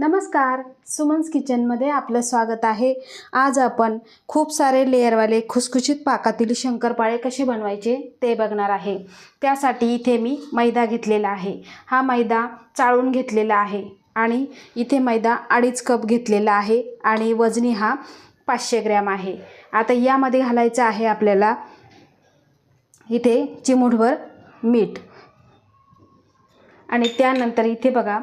नमस्कार. सुमन्स किचनमध्ये आपलं स्वागत आहे. आज आपण खूप सारे लेअरवाले खुसखुशीत पाकातील शंकरपाळे कसे बनवायचे ते बघणार आहे. त्यासाठी इथे मी मैदा घेतलेला आहे. हा मैदा चाळून घेतलेला आहे आणि इथे मैदा अडीच कप घेतलेला आहे आणि वजनी हा पाचशे ग्रॅम आहे. आता यामध्ये घालायचं आहे आपल्याला इथे चिमूटभर मीठ. आणि त्यानंतर इथे बघा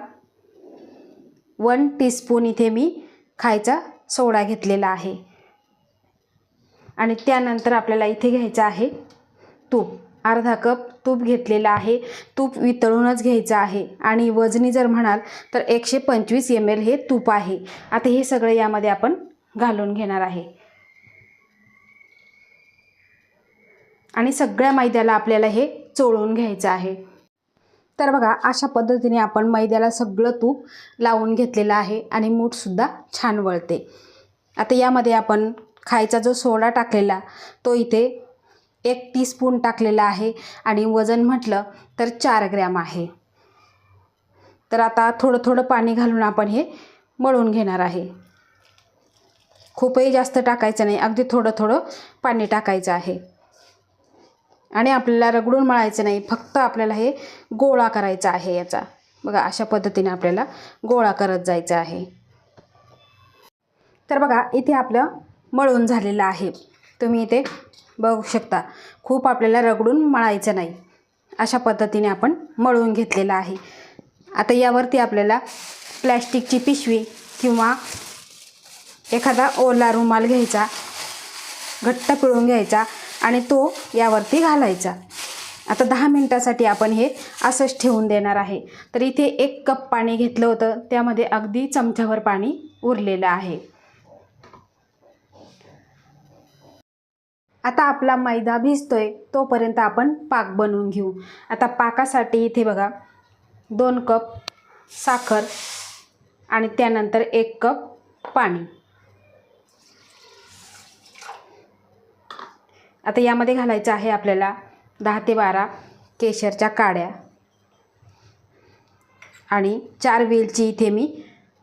वन टीस्पून इथे मी खायचा सोडा घेतलेला आहे. आणि त्यानंतर आपल्याला इथे घ्यायचं आहे तूप. अर्धा कप तूप घेतलेला आहे. तूप वितळूनच घ्यायचं आहे. आणि वजनी जर म्हणाल तर एकशे पंचवीस एम एल हे तूप आहे. आता हे सगळं यामध्ये आपण घालून घेणार आहे. आणि सगळ्या मैद्याला आपल्याला हे चोळून घ्यायचं आहे. तर बघा अशा पद्धतीने आपण मैद्याला सगळं तूप लावून घेतलेलं आहे आणि मूठसुद्धा छान वळते. आता यामध्ये आपण खायचा जो सोडा टाकलेला तो इथे एक टीस्पून टाकलेला आहे आणि वजन म्हटलं तर चार ग्रॅम आहे. तर आता थोडं थोडं पाणी घालून आपण हे मळून घेणार आहे. खूपही जास्त टाकायचं नाही अगदी थोडं थोडं पाणी टाकायचं आहे. आणि आपल्याला रगडून मळायचं नाही फक्त आपल्याला हे गोळा करायचा आहे याचा. बघा अशा पद्धतीने आपल्याला गोळा करत जायचं आहे. तर बघा इथे आपलं मळून झालेलं आहे. तुम्ही इथे बघू शकता खूप आपल्याला रगडून मळायचं नाही. अशा पद्धतीने आपण मळून घेतलेलं आहे. आता यावरती आपल्याला प्लॅस्टिकची पिशवी किंवा एखादा ओला रुमाल घ्यायचा घट्ट पिळून घ्यायचा आणि तो यावरती घालायचा. आता दहा मिनटासाठी आपण हे असंच ठेवून देणार आहे. तर इथे एक कप पाणी घेतलं होतं. त्यामध्ये अगदी चमच्यावर पाणी उरलेलं आहे. आता आपला मैदा भिजतोय. तोपर्यंत आपण पाक बनवून घेऊ. आता पाकासाठी इथे बघा दोन कप साखर आणि त्यानंतर एक कप पाणी. आता यामध्ये घालायचं आहे आपल्याला दहा ते बारा केशरच्या काड्या. आणि चार वेलची इथे मी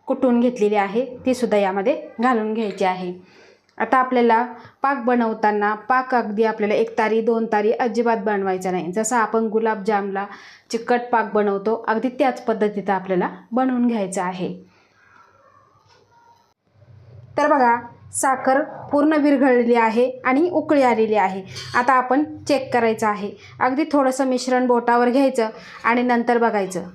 कुटून घेतलेली आहे तीसुद्धा यामध्ये घालून घ्यायची आहे. आता आपल्याला पाक बनवताना पाक अगदी आपल्याला एक तारी दोन तारी अजिबात बनवायचा नाही. जसं आपण गुलाबजामला चिकट पाक बनवतो अगदी त्याच पद्धतीचं आपल्याला बनवून घ्यायचं आहे. तर बघा साखर पूर्ण विरघळलेली आहे आणि उकळी आलेली आहे. आता आपण चेक करायचं आहे. अगदी थोडंसं मिश्रण बोटावर घ्यायचं आणि नंतर बघायचं.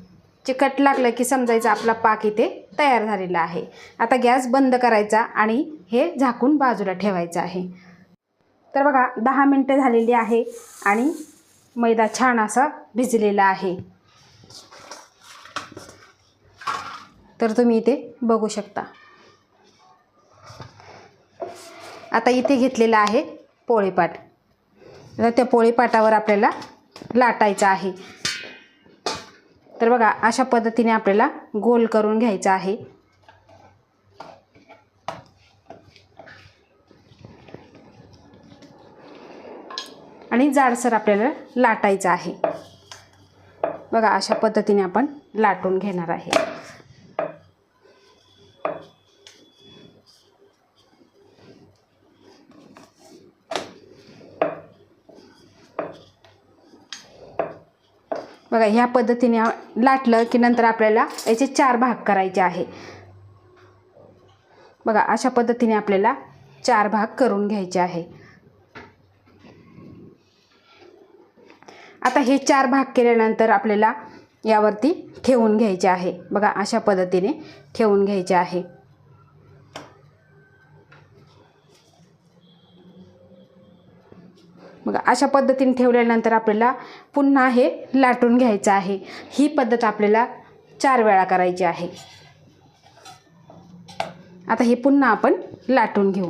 चिकट लागलं की समजायचं आपला पाक इथे तयार झालेला आहे. आता गॅस बंद करायचा आणि हे झाकून बाजूला ठेवायचं आहे. तर बघा दहा मिनटं झालेली आहे आणि मैदा छान असा भिजलेला आहे. तर तुम्ही इथे बघू शकता. आता इथे घेतलेला आहे पोळीपाट. आता त्या पोळीपाटावर आपल्याला लाटायचं आहे. तर बघा अशा पद्धतीने आपल्याला गोल करून घ्यायचा आहे. आणि जाडसर आपल्याला लाटायचं आहे. बघा अशा पद्धतीने आपण लाटून घेणार आहे. बघा ह्या पद्धतीने लाटलं की नंतर आपल्याला याचे चार भाग करायचे आहे. बघा अशा पद्धतीने आपल्याला चार भाग करून घ्यायचे आहे. आता हे चार भाग केल्यानंतर आपल्याला यावरती ठेवून घ्यायचे आहे. बघा अशा पद्धतीने ठेवून घ्यायचे आहे. अशा पद्धतीने ठेवल्यानंतर आपल्याला पुन्हा हे लाटून घ्यायचं आहे. ही पद्धत आपल्याला चार वेळा करायची आहे. आता हे पुन्हा आपण लाटून घेऊ.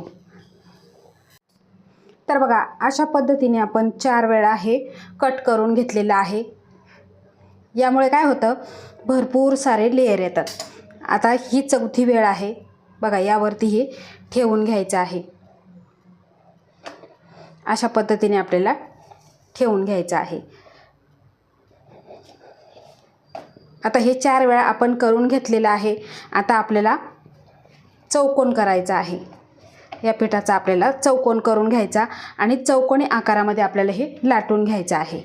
तर बघा अशा पद्धतीने आपण चार वेळा हे कट करून घेतलेलं आहे. यामुळे काय होतं? भरपूर सारे लेयर येतात. आता ही चौथी वेळ आहे. बघा यावरती हे ठेवून घ्यायचं आहे. अशा पद्धतीने आपल्याला ठेवून घ्यायचं आहे. आता हे चार वेळा आपण करून घेतलेलं आहे. आता आपल्याला चौकोन करायचा आहे. या पिठाचा आपल्याला चौकोन करून घ्यायचा आणि चौकोनी आकारामध्ये आपल्याला हे लाटून घ्यायचं आहे.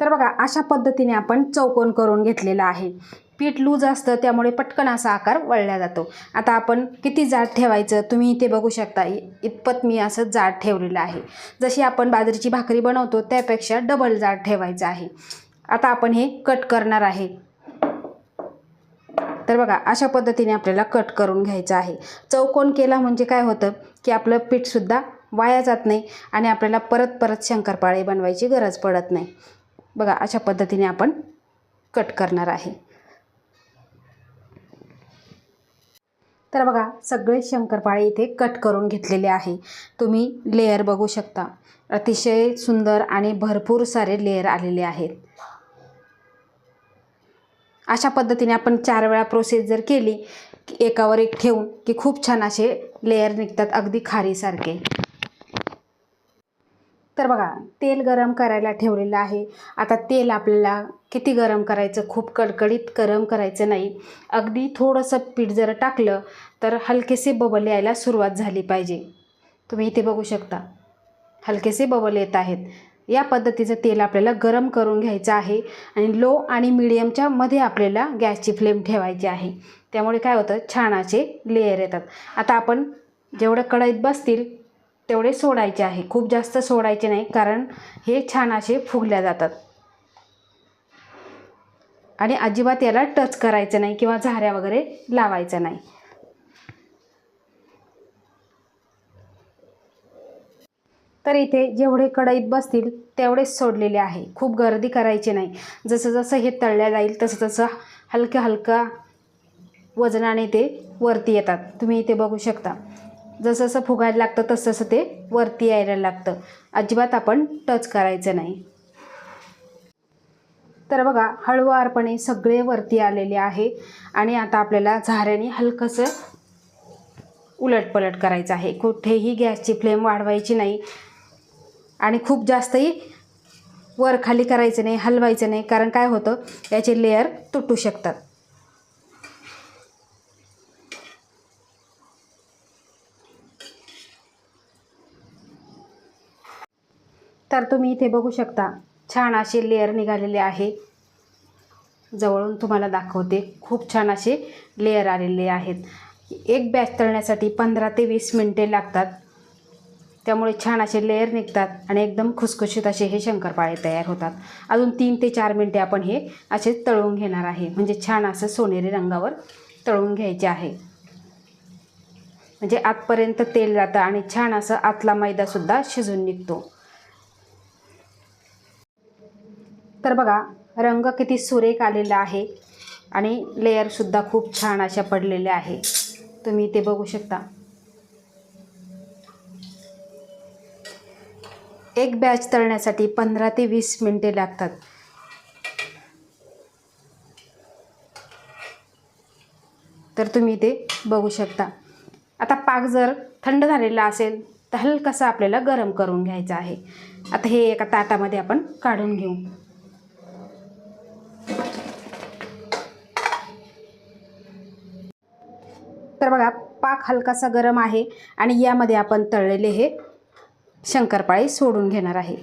तर बघा अशा पद्धतीने आपण चौकोन करून घेतलेला आहे. पीठ लूज असतं त्यामुळे पटकन असा आकार वळला जातो. आता आपण किती जाड ठेवायचं तुम्ही इथे बघू शकता इ- इतपत मी असं जाड ठेवलेलं आहे. जशी आपण बाजरीची भाकरी बनवतो त्यापेक्षा डबल जाड ठेवायचं आहे. आता आपण हे कट करणार आहे. तर बघा अशा पद्धतीने आपल्याला कट करून घ्यायचं आहे. चौकोन केला म्हणजे काय होतं की आपलं पीठसुद्धा वाया जात नाही आणि आपल्याला परत परत शंकरपाळे बनवायची गरज पडत नाही. बघा अशा पद्धतीने आपण कट करणार आहे. तर बघा सगळे शंकरपाळे इथे कट करून घेतलेले आहे. तुम्ही लेयर बघू शकता. अतिशय सुंदर आणि भरपूर सारे लेयर आलेले आहेत. अशा पद्धतीने आपण चार वेळा प्रोसेस जर केली की एकावर एक ठेवून की खूप छान असे लेयर निघतात अगदी खारीसारखे. तर बघा तेल गरम करायला ठेवलेलं आहे. आता तेल आपल्याला किती गरम करायचं? खूप कडकडीत गरम करायचं नाही. अगदी थोडंसं पीठ जर टाकलं तर हलकेसे बबल यायला सुरुवात झाली पाहिजे. तुम्ही इथे बघू शकता. हलकेसे बबल येत आहेत. या पद्धतीचं तेल आपल्याला गरम करून घ्यायचं आहे आणि लो आणि मिडियमच्या मध्ये आपल्याला गॅसची फ्लेम ठेवायची आहे. त्यामुळे काय होतं? छान असे लेयर येतात. आता आपण जेवढं कढईत बसतील तेवढे सोडायचे आहे. खूप जास्त सोडायचे नाही कारण हे छान असे फुगल्या जातात. आणि अजिबात याला टच करायचं नाही किंवा झाऱ्या वगैरे लावायचं नाही. तर इथे जेवढे कढईत बसतील तेवढेच सोडलेले आहे. खूप गर्दी करायची नाही. जसं जसं हे तळल्या जाईल तसं तसं हलक्या हलका वजनाने ते वरती येतात. तुम्ही इथे बघू शकता. जसं जसं फुगायला लागतं तसं तसं ते वरती यायला लागतं. अजिबात आपण टच करायचं नाही. तर बघा हळुवारपणे सगळे वरती आलेले आहे आणि आता आपल्याला झाऱ्याने हलकंसं उलटपलट करायचं आहे. कुठेही गॅसची फ्लेम वाढवायची नाही आणि खूप जास्तही वर खाली करायचं नाही हलवायचं नाही कारण काय होतं? याचे लेअर तुटू शकतात. तर तुम्ही इथे बघू शकता. छान असे लेअर निघालेले आहे. जवळून तुम्हाला दाखवते. खूप छान असे लेअर आलेले आहेत. एक बॅच तळण्यासाठी पंधरा ते वीस मिनटे लागतात. त्यामुळे छान असे लेअर निघतात आणि एकदम खुसखुशीत असे हे शंकरपाळे तयार होतात. अजून तीन ते चार मिनटे आपण हे असे तळून घेणार आहे. म्हणजे छान असं सोनेरी रंगावर तळून घ्यायचे आहे. म्हणजे आतपर्यंत तेल जातं आणि छान असं आतला मैदासुद्धा शिजून निघतो. तर बघा रंग किती सुरेख आलेला आहे आणि लेअरसुद्धा खूप छान अशा पडलेल्या आहे तुम्ही ते बघू शकता. एक बॅच तळण्यासाठी पंधरा ते वीस मिनटे लागतात. तर तुम्ही ते बघू शकता. आता पाक जर थंड झालेला असेल तर हलकासा आपल्याला गरम करून घ्यायचा आहे. आता हे एका ताटामध्ये आपण काढून घेऊ. तर बघा पाक हलकासा गरम आहे आणि यामध्ये आपण तळलेले हे शंकरपाळे सोडून घेणार आहे.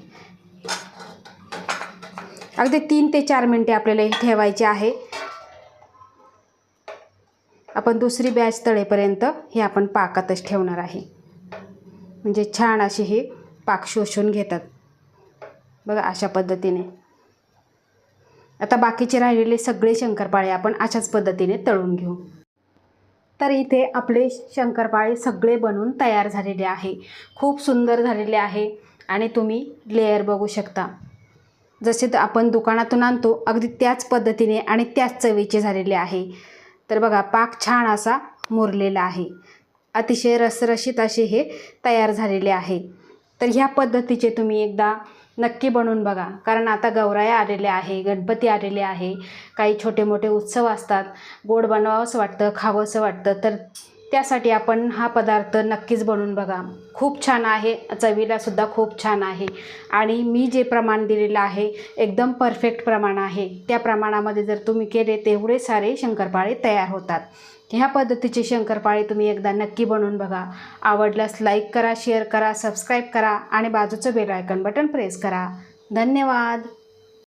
अगदी तीन ते चार मिनटे आपल्याला हे ठेवायचे आहे. आपण दुसरी बॅच तळेपर्यंत हे आपण पाकातच ठेवणार आहे. म्हणजे छान असे हे पाक शोषून घेतात. बघा अशा पद्धतीने. आता बाकीचे राहिलेले सगळे शंकरपाळे आपण अशाच पद्धतीने तळून घेऊ. तर इथे आपले शंकरपाळे सगळे बनून तयार झालेले आहे. खूप सुंदर झालेले आहे आणि तुम्ही लेयर बघू शकता. जसे तर आपण दुकानातून आणतो अगदी त्याच पद्धतीने आणि त्याच चवीचे झालेले आहे. तर बघा पाक छान असा मुरलेला आहे. अतिशय रसरशीत असे हे तयार झालेले आहे. तर ह्या पद्धतीचे तुम्ही एकदा नक्की बनवून बघा. कारण आता गौराया आलेल्या आहे गणपती आलेले आहे. काही छोटे मोठे उत्सव असतात. गोड बनवावंसं वाटतं खावंसं वाटतं. तर त्यासाठी आपण हा पदार्थ नक्कीच बनवून बघा. खूप छान आहे. चवीलासुद्धा खूप छान आहे. आणि मी जे प्रमाण दिलेलं आहे एकदम परफेक्ट प्रमाण आहे. त्या प्रमाणामध्ये जर तुम्ही केले तेवढे सारे शंकरपाळे तयार होतात. ह्या पद्धतीचे शंकरपाळे तुम्ही एकदा नक्की बनवून बघा. आवडल्यास लाईक करा शेअर करा सबस्क्राईब करा आणि बाजूचं बेल आयकन बटन प्रेस करा. धन्यवाद!